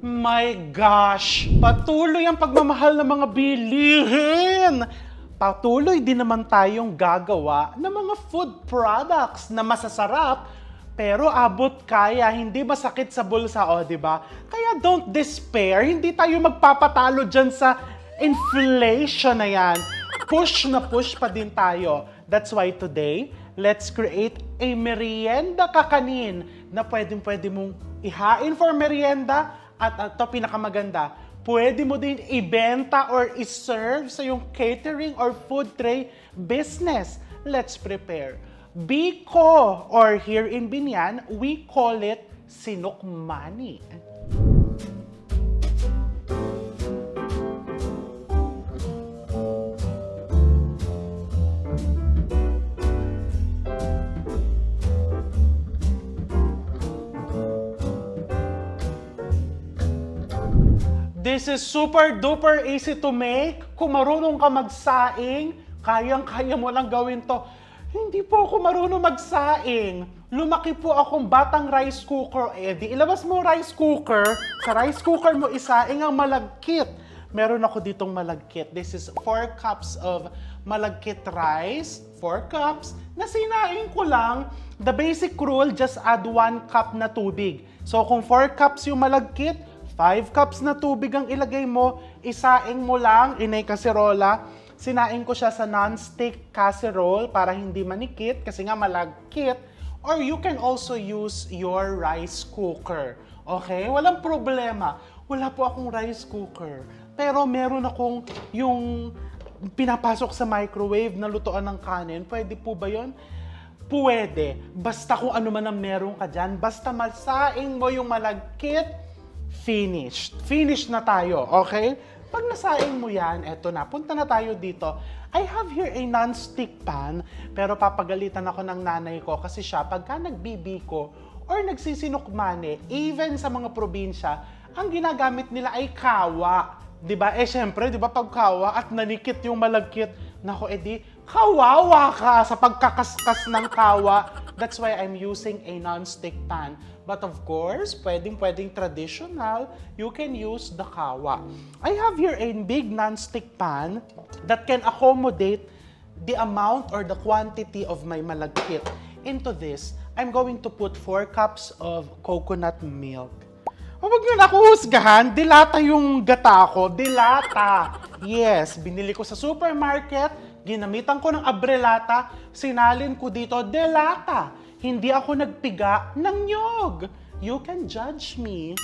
My gosh! Patuloy ang pagmamahal ng mga bilihin! Patuloy din naman tayong gagawa ng mga food products na masasarap pero abot kaya, hindi masakit sa bulsa, o, di ba? Kaya don't despair, hindi tayo magpapatalo dyan sa inflation na yan. Push na push pa din tayo. That's why today, let's create a merienda kakanin na pwedeng pwede mong ihain for merienda at ito pinakamaganda, pwede mo din ibenta or iserve sa yung catering or food tray business. Let's prepare. Biko, or here in Binyan, we call it sinukmani. This is super duper easy to make. Kung marunong ka magsaing, kayang-kaya mo lang gawin to. Hindi po ako marunong magsaing. Lumaki po akong batang rice cooker. Eh, di ilabas mo rice cooker. Sa rice cooker mo isaing ang malagkit. Meron ako ditong malagkit. This is 4 cups of malagkit rice. 4 cups. Na sinaing ko lang. The basic rule, just add 1 cup na tubig. So kung 4 cups yung malagkit, 5 cups na tubig ang ilagay mo, isaing mo lang, inay kaserola. Sinaing ko siya sa non-stick casserole para hindi manikit kasi nga malagkit. Or you can also use your rice cooker. Okay? Walang problema. Wala po akong rice cooker. Pero meron akong yung pinapasok sa microwave na lutoan ng kanin. Pwede po ba yon? Pwede. Basta kung ano man ang meron ka dyan. Basta masaing mo yung malagkit, finished. Finished na tayo, okay? Pag nasaing mo yan, eto na, punta na tayo dito. I have here a non-stick pan, pero papagalitan ako ng nanay ko kasi siya, pagka nagbibiko or nagsisinukmane, even sa mga probinsya, ang ginagamit nila ay kawa. 'Di ba? Eh syempre, 'di ba pag kawa at nanikit yung malagkit, nako edi kawawa ka sa pagkakaskas ng kawa. That's why I'm using a non-stick pan. But of course, pwedeng pwedeng traditional, you can use the kawa. I have here a big non-stick pan that can accommodate the amount or the quantity of my malagkit. Into this, I'm going to put 4 cups of coconut milk. O, Huwag nyo na ako husgahan. Dilata yung gata ko. Dilata. Yes, binili ko sa supermarket. Ginamitan ko ng abrelata. Sinalin ko dito, delata. Hindi ako nagpiga ng nyog. You can judge me.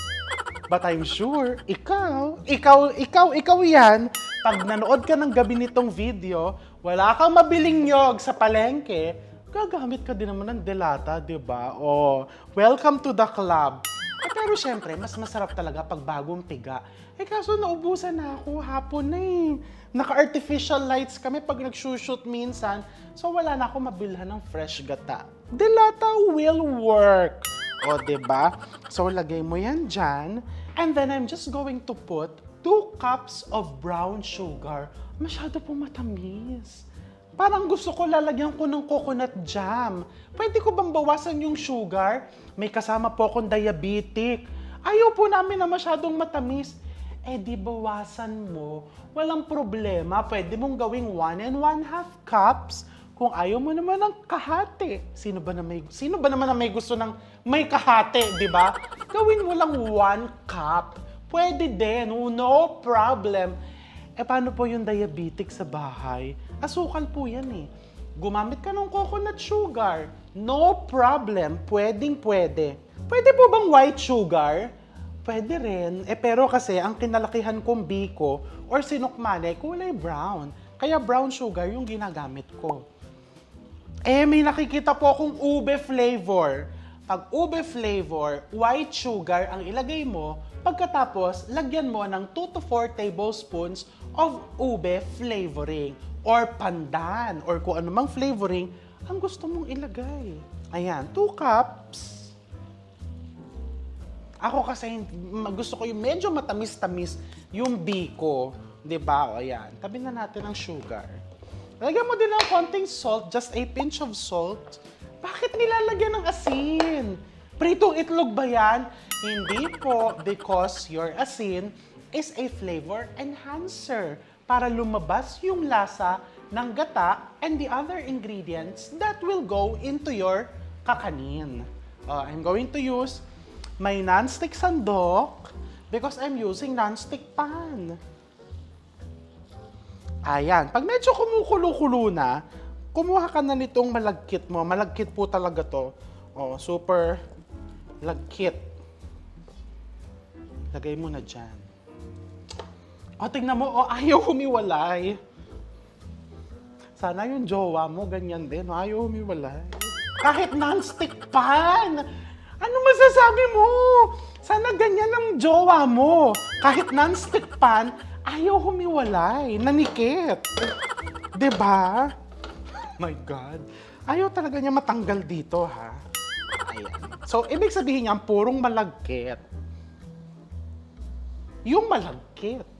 But I'm sure, ikaw, ikaw, ikaw, ikaw yan. Pag nanood ka ng gabi nitong video, wala kang mabiling nyog sa palengke, gagamit ka din naman ng delata, di ba? Oh, welcome to the club. Eh, pero syempre, mas masarap talaga pag bagong piga. Eh kaso naubusan na ako, hapon na eh. Naka-artificial lights kami pag nag-shoot minsan. So wala na ako mabilhan ng fresh gata. Delata will work. O, ba? So lagay mo yan dyan. And then I'm just going to put 2 cups of brown sugar. Masyado po matamis. Parang gusto ko lalagyan ko ng coconut jam. Pwede ko bang bawasan yung sugar? May kasama po akong diabetic. Ayaw po namin na masyadong matamis. Eh di bawasan mo. Walang problema. Pwede mong gawing 1 and 1 half cups. Kung ayaw mo naman ng kahati. Sino ba na may sino ba naman na may gusto ng may kahati, di ba? Gawin mo lang 1 cup. Pwede din. No problem. Eh, paano po yung diabetic sa bahay? Asukal po yan eh. Gumamit ka ng coconut sugar. No problem. Pwedeng pwede. Pwede po bang white sugar? Pwede rin. Eh, pero kasi ang kinalakihan kong biko or sinukmane, kulay brown. Kaya brown sugar yung ginagamit ko. Eh, may nakikita po akong ube flavor. Pag ube flavor, white sugar ang ilagay mo, pagkatapos, lagyan mo ng 2 to 4 tablespoons of ube flavoring or pandan or kung anumang flavoring ang gusto mong ilagay. Ayan, 2 cups. Ako kasi gusto ko yung medyo matamis-tamis yung biko. 'Di ba? O ayan. Tabi na natin ang sugar. Lagyan mo din ng konting salt, just a pinch of salt. Bakit nilalagyan ng asin? Pritong itlog ba yan? Hindi po because your asin is a flavor enhancer para lumabas yung lasa ng gata and the other ingredients that will go into your kakanin. Uh, I'm going to use my non-stick sandok because I'm using non-stick pan. Ayan. Pag medyo kumukulo-kulo na, kumuha ka na nitong malagkit mo. Malagkit po talaga to. Oh, super lagkit. Lagay mo na dyan. O, tingnan mo. O, ayaw humiwalay. Sana yung jowa mo, ganyan din. Ayaw humiwalay. Kahit non-stick pan. Ano masasabi mo? Sana ganyan ang jowa mo. Kahit non-stick pan, ayaw humiwalay. Nanikit. ba? My God. Ayaw talaga niya matanggal dito, ha? Ayan. So, ibig sabihin niya, purong malagkit. Yung malagkit.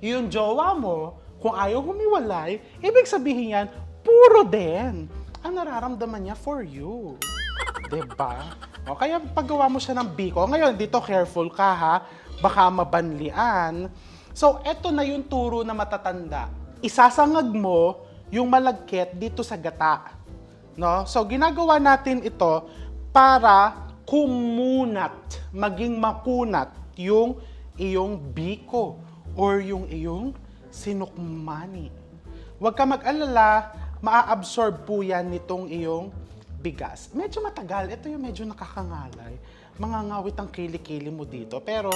Yung jowa mo, kung ayaw humiwalay, ibig sabihin yan, puro din ang nararamdaman niya for you. ba? O kaya paggawa mo siya ng biko, ngayon dito careful ka ha, baka mabanlian. So eto na yung turo na matatanda. Isasangag mo yung malagkit dito sa gata. No? So ginagawa natin ito para kumunat, maging makunat yung iyong biko or yung iyong sinukmani. Huwag ka mag-alala, maa-absorb po yan nitong iyong bigas. Medyo matagal. Ito yung medyo nakakangalay. Mangangawit ang kilikili mo dito. Pero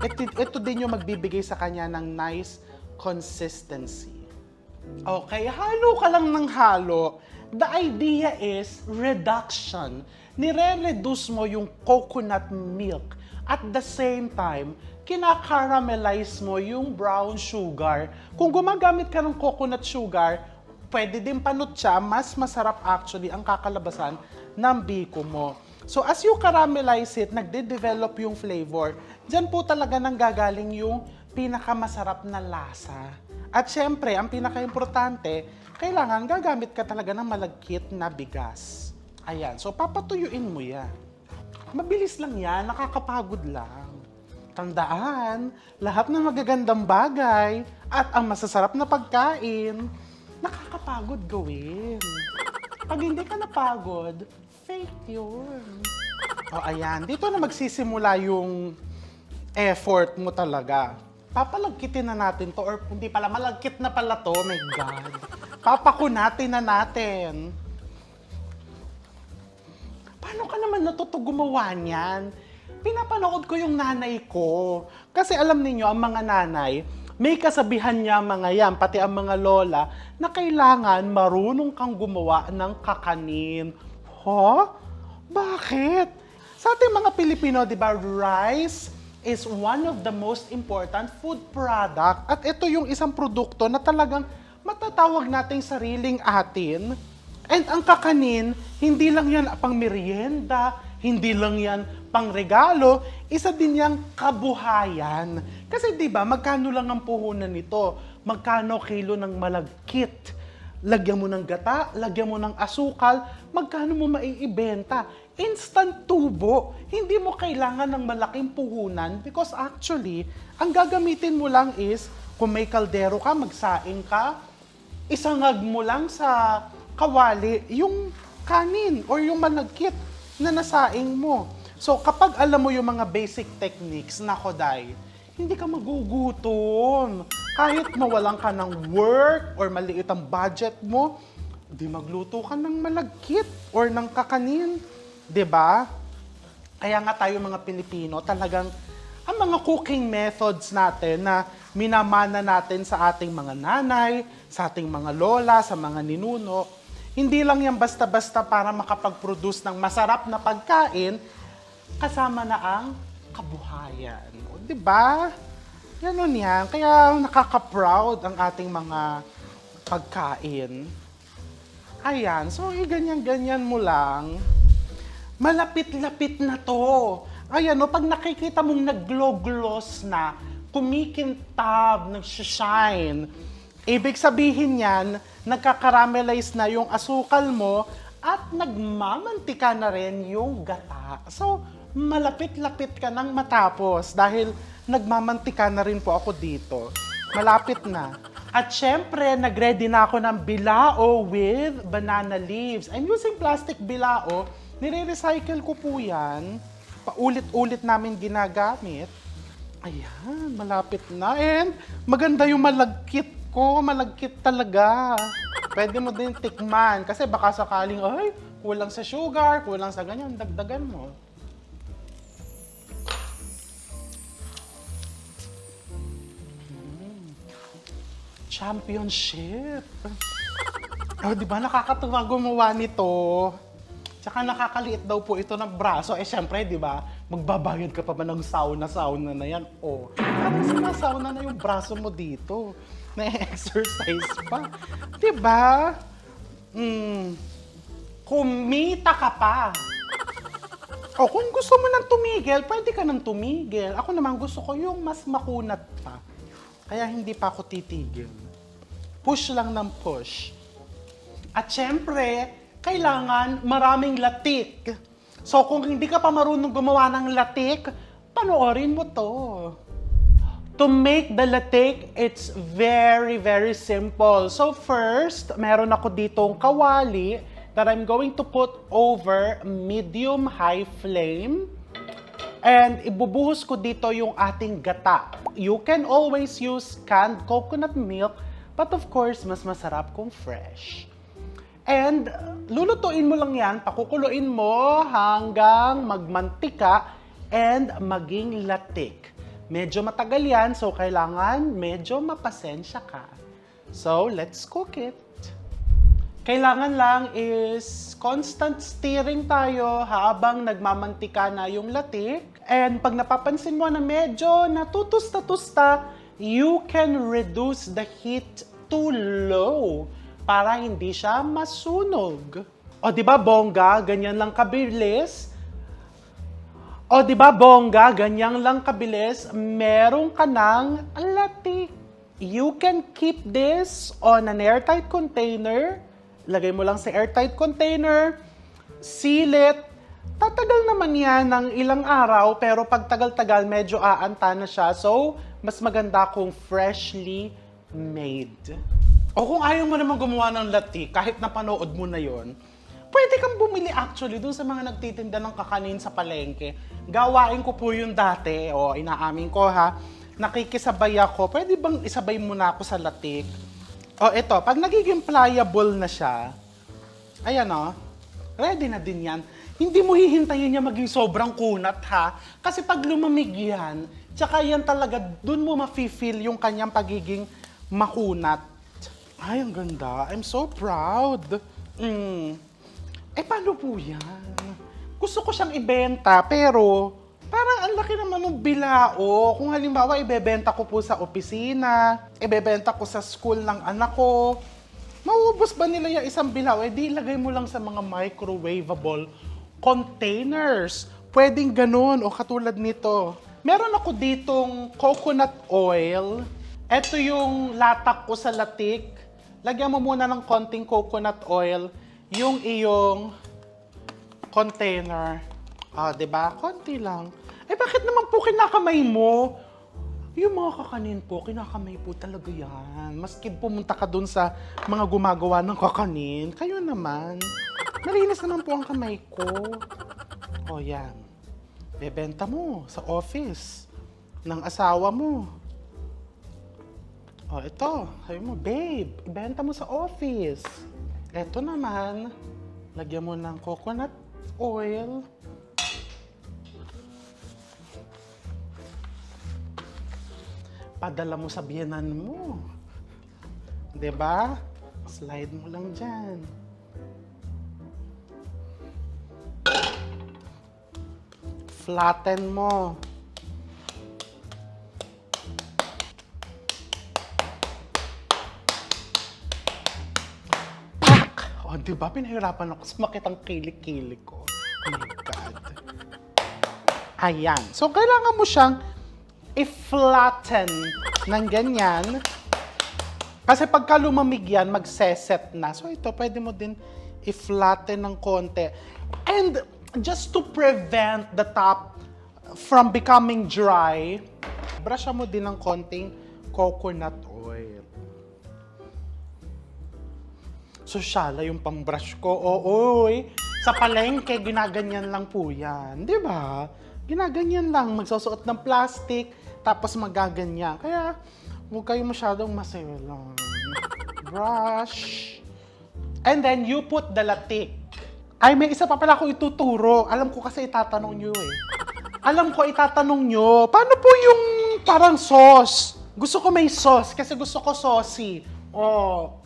ito, ito din yung magbibigay sa kanya ng nice consistency. Okay, halo ka lang ng halo. The idea is reduction. Nire-reduce mo yung coconut milk. At the same time, kinakaramelize mo yung brown sugar. Kung gumagamit ka ng coconut sugar, pwede din panutsa, mas masarap actually ang kakalabasan ng biko mo. So as you caramelize it, nagde-develop yung flavor, dyan po talaga nang gagaling yung pinakamasarap na lasa. At syempre, ang pinaka-importante, kailangan gagamit ka talaga ng malagkit na bigas. Ayan, so papatuyuin mo yan. Mabilis lang yan, nakakapagod lang. Tandaan, lahat ng magagandang bagay at ang masasarap na pagkain, nakakapagod gawin. Pag hindi ka napagod, fake yun. O ayan, dito na magsisimula yung effort mo talaga. Papalagkitin na natin to or hindi pala, malagkit na pala to, my God. Papakunatin na natin. Paano ka naman natuto gumawa niyan? Pinapanood ko yung nanay ko. Kasi alam niyo ang mga nanay, may kasabihan niya mga yan, pati ang mga lola, na kailangan marunong kang gumawa ng kakanin. Ho? Bakit? Sa ating mga Pilipino, di ba, rice is one of the most important food product. At ito yung isang produkto na talagang matatawag nating sariling atin. And ang kakanin, hindi lang yan pang merienda, hindi lang yan pang regalo, isa din yang kabuhayan. Kasi 'di ba, magkano lang ang puhunan nito? Magkano kilo ng malagkit? Lagyan mo ng gata, lagyan mo ng asukal, magkano mo maiibenta? Instant tubo. Hindi mo kailangan ng malaking puhunan because actually, ang gagamitin mo lang is kung may kaldero ka, magsaing ka, isangag mo lang sa kawali yung kanin or yung malagkit na nasaing mo. So, kapag alam mo yung mga basic techniques na koday, hindi ka magugutom. Kahit mawalan ka ng work or maliit ang budget mo, di magluto ka ng malagkit or ng kakanin. ba? Kaya nga tayo mga Pilipino, talagang ang mga cooking methods natin na minamana natin sa ating mga nanay, sa ating mga lola, sa mga ninuno, hindi lang yan basta-basta para makapag-produce ng masarap na pagkain, kasama na ang kabuhayan. O, di ba? Ganon yan. Kaya nakaka-proud ang ating mga pagkain. Ayan, so eh, ganyan-ganyan mo lang. Malapit-lapit na to. Ayan, no, pag nakikita mong nag-glow-gloss na, kumikintab, nag-shine, ibig sabihin yan, nagkakaramelize na yung asukal mo at nagmamantika na rin yung gata. So, malapit-lapit ka nang matapos dahil nagmamantika na rin po ako dito. Malapit na. At syempre, nag-ready na ako ng bilao with banana leaves. I'm using plastic bilao. Nire-recycle ko po yan. Paulit-ulit namin ginagamit. Ayan, malapit na. And maganda yung malagkit ko. Malagkit talaga. Pwede mo din tikman. Kasi baka sakaling, ay, kulang sa sugar, kulang sa ganyan, dagdagan mo. Championship. Oh, di ba nakakatuwa gumawa nito? Tsaka nakakaliit daw po ito ng braso. Eh, syempre, di ba, magbabayad ka pa ba ng sauna-sauna na yan? O, oh, tapos sinasauna na yung braso mo dito. Na-exercise pa. Di ba? Hmm, kumita ka pa. O, kung gusto mo nang tumigil, pwede ka nang tumigil. Ako naman gusto ko yung mas makunat pa. Kaya hindi pa ako titigil. Push lang ng push. At syempre, kailangan maraming latik. So kung hindi ka pa marunong gumawa ng latik, panoorin mo to. To make the latik, it's very, very simple. So first, meron ako ditong kawali that I'm going to put over medium-high flame. And ibubuhos ko dito yung ating gata. You can always use canned coconut milk, but of course, mas masarap kung fresh. And lulutuin mo lang yan, pakukuluin mo hanggang magmantika and maging latik. Medyo matagal yan, so kailangan medyo mapasensya ka. So, let's cook it. Kailangan lang is constant steering tayo habang nagmamantika na yung latik. And pag napapansin mo na medyo natutusta-tusta, you can reduce the heat to low para hindi siya masunog. O di ba bongga, ganyan lang kabilis. O di ba bongga, ganyan lang kabilis, meron ka ng latik. You can keep this on an airtight container. Lagay mo lang sa airtight container, seal it. Tatagal naman yan ng ilang araw, pero pag tagal-tagal, medyo aanta na siya. So, mas maganda kung freshly made. O kung ayaw mo naman gumawa ng latik, kahit napanood mo na yon, pwede kang bumili actually dun sa mga nagtitinda ng kakanin sa palengke. Gawain ko po yung dati, o inaamin ko ha, nakikisabay ako, pwede bang isabay mo na ako sa latik? O ito, pag nagiging pliable na siya, ayan o, ready na din yan. Hindi mo hihintayin niya maging sobrang kunat ha. Kasi pag lumamig yan, tsaka yan talaga, dun mo mafe-feel yung kanyang pagiging makunat. Ay, ang ganda. I'm so proud. Mm. Eh, paano po yan? Gusto ko siyang ibenta, pero parang ang laki naman ng bilao. Kung halimbawa, ibebenta ko po sa opisina, ibebenta ko sa school ng anak ko, mauubos ba nila yung isang bilao? Eh, di ilagay mo lang sa mga microwavable containers. Pwedeng ganun, o katulad nito. Meron ako ditong coconut oil. Ito yung latak ko sa latik. Lagyan mo muna ng konting coconut oil yung iyong container. Ah, 'di ba? Konti lang. Eh bakit naman po kinakamay mo? Yung mga kakanin po, kinakamay po talaga yan. Maski pumunta ka dun sa mga gumagawa ng kakanin, kayo naman. Malinis naman po ang kamay ko. O yan. Bebenta mo sa office ng asawa mo. O ito, sabi mo, babe, ibenta mo sa office. Ito naman, lagyan mo ng coconut oil. Padala mo sa biyanan mo. ba? Slide mo lang dyan. Flatten mo. Pak! O, di ba? Pinahirapan ako sa makitang kilik-kilik ko. Oh my God. Ayan. So, kailangan mo siyang i-flatten ng ganyan. Kasi pagka lumamig yan, magseset na. So, ito, pwede mo din i-flatten ng konti. And just to prevent the top from becoming dry, brusha mo din ng konting coconut oil. So, syala yung pang-brush ko. Oo, eh. Sa palengke, ginaganyan lang po yan. Ba? Ginaganyan lang. Magsusuot ng plastic, tapos magaganyan. Kaya, huwag kayo masyadong maselan. Brush. And then, you put the latik. Ay, may isa pa pala ako ituturo. Alam ko kasi itatanong nyo eh. Alam ko itatanong nyo, paano po yung parang sauce? Gusto ko may sauce kasi gusto ko saucy. O,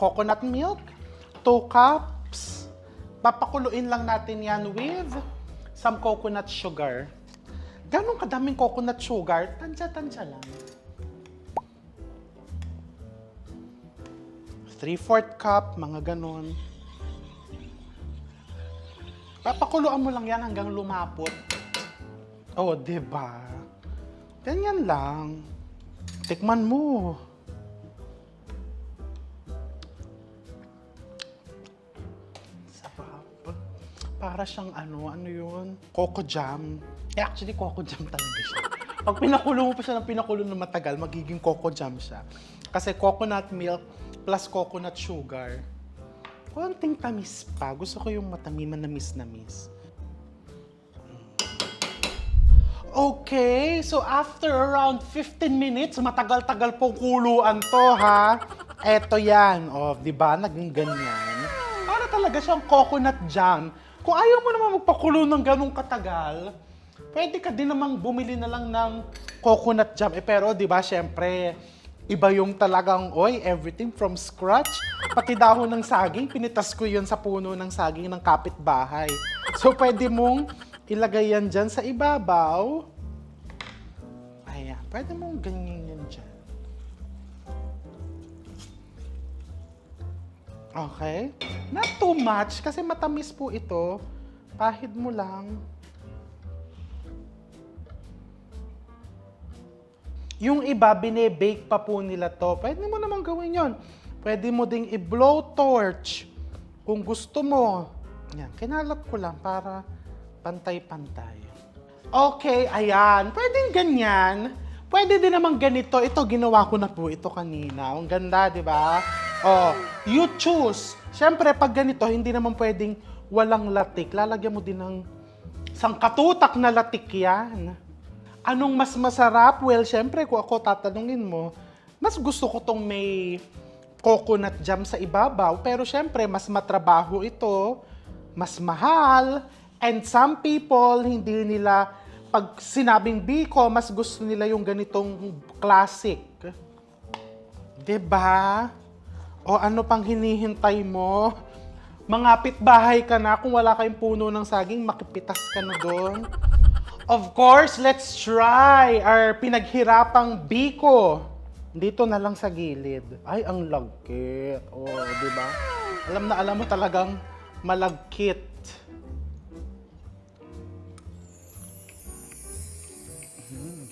coconut milk, 2 cups. Papakuluin lang natin yan with some coconut sugar. Ganong kadaming coconut sugar? Tansya-tansya lang. 3-4 cup, mga ganon. Papakuluan mo lang yan hanggang lumapot. Oh, 'di ba? Ganyan lang. Tikman mo. Sarap. Para siyang ano, ano yun? Coco jam. Eh, actually, coco jam talaga siya. Pag pinakulo mo pa siya ng pinakulo na matagal, magiging coco jam siya. Kasi coconut milk plus coconut sugar. Konting tamis pa. Gusto ko yung matamiman na miss na miss. Okay, so after around 15 minutes, matagal-tagal pong kuluan to, ha? Eto yan, oh, di ba? Naging ganyan. Para talaga siyang coconut jam. Kung ayaw mo naman magpakulo ng ganong katagal, pwede ka din namang bumili na lang ng coconut jam. Eh, pero, di ba, syempre, iba yung talagang, oy, everything from scratch. Pati dahon ng saging, pinitas ko yun sa puno ng saging ng kapitbahay. So, pwede mong ilagay yan dyan sa ibabaw. Ayan, pwede mong ganyan yan dyan. Okay? Not too much, kasi matamis po ito. Pahid mo lang. Yung iba, bine-bake pa po nila to. Pwede mo naman gawin yon. Pwede mo ding i-blow torch kung gusto mo. Yan, kinalat ko lang para pantay-pantay. Okay, ayan. Pwedeng ganyan. Pwede din naman ganito. Ito, ginawa ko na po ito kanina. Ang ganda, di ba? Oh, you choose. Siyempre, pag ganito, hindi naman pwedeng walang latik. Lalagyan mo din ng sangkatutak na latik yan. Anong mas masarap? Well, syempre, kung ako tatanungin mo, mas gusto ko tong may coconut jam sa ibabaw. Pero syempre, mas matrabaho ito, mas mahal, and some people, hindi nila, pag sinabing biko, mas gusto nila yung ganitong classic. ba? O ano pang hinihintay mo? Mangapit bahay ka na kung wala kayong puno ng saging, makipitas ka na doon. Of course, let's try our pinaghirapang biko. Dito na lang sa gilid. Ay, ang lagkit. Oh, di ba? Alam na alam mo talagang malagkit. Mm.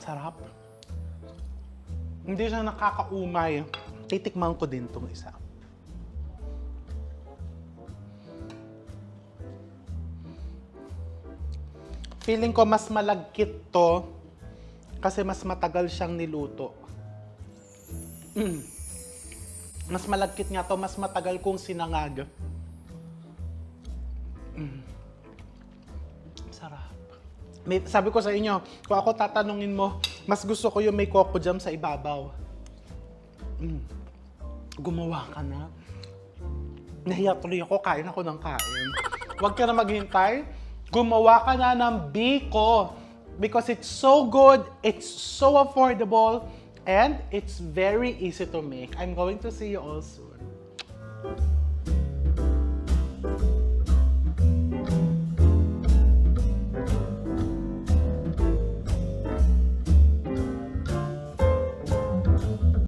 Sarap. Hindi siya nakakaumay. Titikman ko din tong isa. Feeling ko mas malagkit to kasi mas matagal siyang niluto. Mm. Mas malagkit nga to, mas matagal kong sinangag. Mm. Sarap. May, sabi ko sa inyo, kung ako tatanungin mo, mas gusto ko yung may coco jam sa ibabaw. Mm. Gumawa ka na. Nahiya tuloy ako, kain ako ng kain. Huwag ka na maghintay. Gumawa ka na ng biko. Because it's so good, it's so affordable, and it's very easy to make. I'm going to see you all soon.